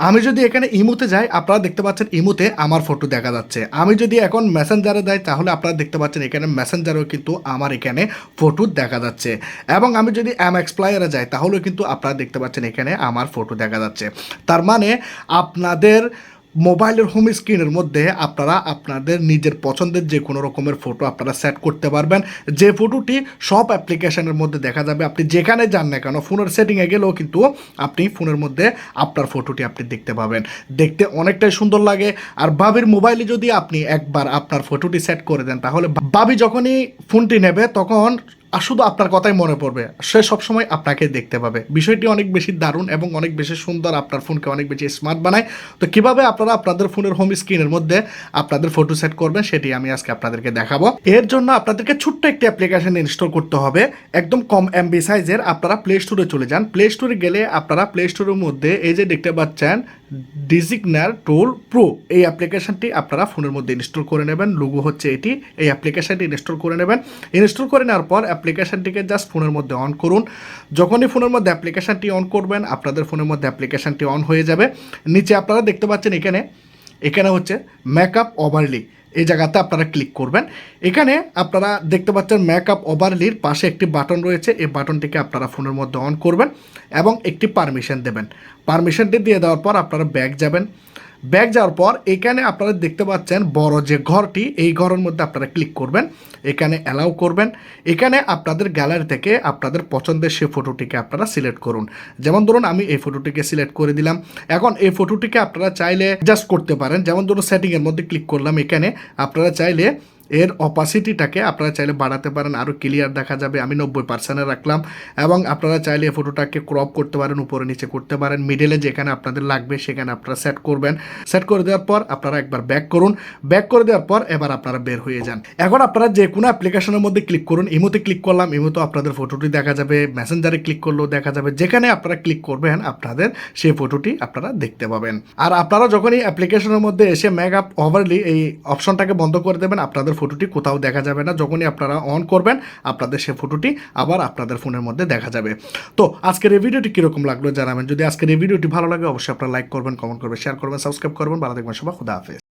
আমি যদি এখানে ইমুতে যাই, আপনারা দেখতে পাচ্ছেন ইমুতে আমার ফটো দেখা যাচ্ছে। আমি যদি এখন মেসেঞ্জারে যাই, তাহলে আপনারা দেখতে পাচ্ছেন এখানে মেসেঞ্জারেও কিন্তু আমার এখানে ফটো দেখা যাচ্ছে। এবং আমি যদি এম এক্সপ্লায়ারে যাই, তাহলেও কিন্তু আপনারা দেখতে পাচ্ছেন এখানে আমার ফটো দেখা যাচ্ছে। তার মানে আপনাদের মোবাইলের হোম স্ক্রিনের মধ্যে আপনারা আপনাদের নিজের পছন্দের যে কোনো রকমের ফটো আপনারা সেট করতে পারবেন। যে ফটোটি সব অ্যাপ্লিকেশনের মধ্যে দেখা যাবে, আপনি যেখানে যান না কেন ফোনের সেটিংয়ে গেলেও কিন্তু আপনি ফোনের মধ্যে আপনার ফটোটি আপনি দেখতে পাবেন। দেখতে অনেকটাই সুন্দর লাগে। আর বাবির মোবাইলে যদি আপনি একবার আপনার ফটোটি সেট করে দেন, তাহলে বাবি যখনই ফোনটি নেবে, তখন আর শুধু আপনার কথাই মনে পড়বে। সে সবসময় আপনাকে দেখতে পাবে। বিষয়টি অনেক বেশি দারুণ এবং অনেক বেশি সুন্দর আপনার ফোনকে অনেক বেশি স্মার্ট বানায়। তো কীভাবে আপনারা আপনাদের ফোনের হোম স্ক্রিনের মধ্যে আপনাদের ফটো সেট করবেন সেটি আমি আজকে আপনাদেরকে দেখাবো। এর জন্য আপনাদেরকে ছোট্ট একটি অ্যাপ্লিকেশন ইনস্টল করতে হবে। একদম কম এমবি সাইজের আপনারা প্লে স্টোরে চলে যান। প্লে স্টোরে গেলে আপনারা প্লে স্টোরের মধ্যে এই যে দেখতে পাচ্ছেন ডিজিগনার টোল প্রো এই অ্যাপ্লিকেশনটি আপনারা ফোনের মধ্যে ইনস্টল করে নেবেন। লোগো হচ্ছে এটি। এই অ্যাপ্লিকেশনটি ইনস্টল করে নেবেন। ইনস্টল করে নেওয়ার পর অ্যাপ্লিকেশনটিকে জাস্ট ফোনের মধ্যে অন করুন। যখনই ফোনের মধ্যে অ্যাপ্লিকেশনটি অন করবেন, আপনাদের ফোনের মধ্যে অ্যাপ্লিকেশনটি অন হয়ে যাবে। নিচে আপনারা দেখতে পাচ্ছেন এখানে এখানে হচ্ছে মেকআপ ওভারলি এই জায়গাতে আপনারা ক্লিক করবেন। এখানে আপনারা দেখতে পাচ্ছেন মেকআপ ওভারলির পাশে একটি বাটন রয়েছে। এই বাটনটিকে আপনারা ফোনের মধ্যে অন করবেন এবং একটি পারমিশন দেবেন। পারমিশনটি দিয়ে দেওয়ার পর আপনারা ব্যাক যাবেন। ব্যাক যাওয়ার পর এখানে আপনারা দেখতে পাচ্ছেন বড় যে ঘরটি, এই ঘরের মধ্যে আপনারা ক্লিক করবেন। এখানে অ্যালাউ করবেন। এখানে আপনাদের গ্যালারি থেকে আপনাদের পছন্দের সে ফটোটিকে আপনারা সিলেক্ট করুন। যেমন ধরুন আমি এই ফটোটিকে সিলেক্ট করে দিলাম। এখন এই ফটোটিকে আপনারা চাইলে জাস্ট করতে পারেন। যেমন ধরুন সেটিংয়ের মধ্যে ক্লিক করলাম এখানে। আপনারা চাইলে এর অপাসিটিটাকে আপনারা চাইলে বাড়াতে পারেন আরও ক্লিয়ার দেখা যাবে, আমি নব্বই পার্সেন্টে রাখলাম। এবং আপনারা চাইলে এই ফটোটাকে ক্রপ করতে পারেন, উপরে নিচে করতে পারেন মিডলে যেখানে আপনাদের লাগবে, সেখানে আপনারা সেট করবেন। সেট করে দেওয়ার পর আপনারা একবার ব্যাক করুন। ব্যাক করে দেওয়ার পর এবার আপনারা বের হয়ে যান। এখন আপনারা যে কোনো অ্যাপ্লিকেশনের মধ্যে ক্লিক করুন। ইমোতে ক্লিক করলাম ইমোতে আপনাদের ফটোটি দেখা যাবে মেসেঞ্জারে ক্লিক করলেও দেখা যাবে। যেখানে আপনারা ক্লিক করবেন, আপনাদের সেই ফটোটি আপনারা দেখতে পাবেন। আর আপনারা যখনই অ্যাপ্লিকেশনের মধ্যে এসে মেকআপ ওভারলি এই অপশনটাকে বন্ধ করে দেবেন, আপনাদের ফটোটি কোথাও দেখা যাবে না। যখনই আপনারা অন করবেন, আপনাদের সেই ফটোটি আবার আপনাদের ফোনের মধ্যে দেখা যাবে। তো আজকের এই ভিডিওটি কীরকম লাগল জানাবেন। যদি আজকের এই ভিডিওটি ভালো লাগে, অবশ্যই আপনারা লাইক করবেন কমেন্ট করবেন শেয়ার করবেন সাবস্ক্রাইব করবেন। ভালো থাকবেন, সবাই, খুদা হাফেজ।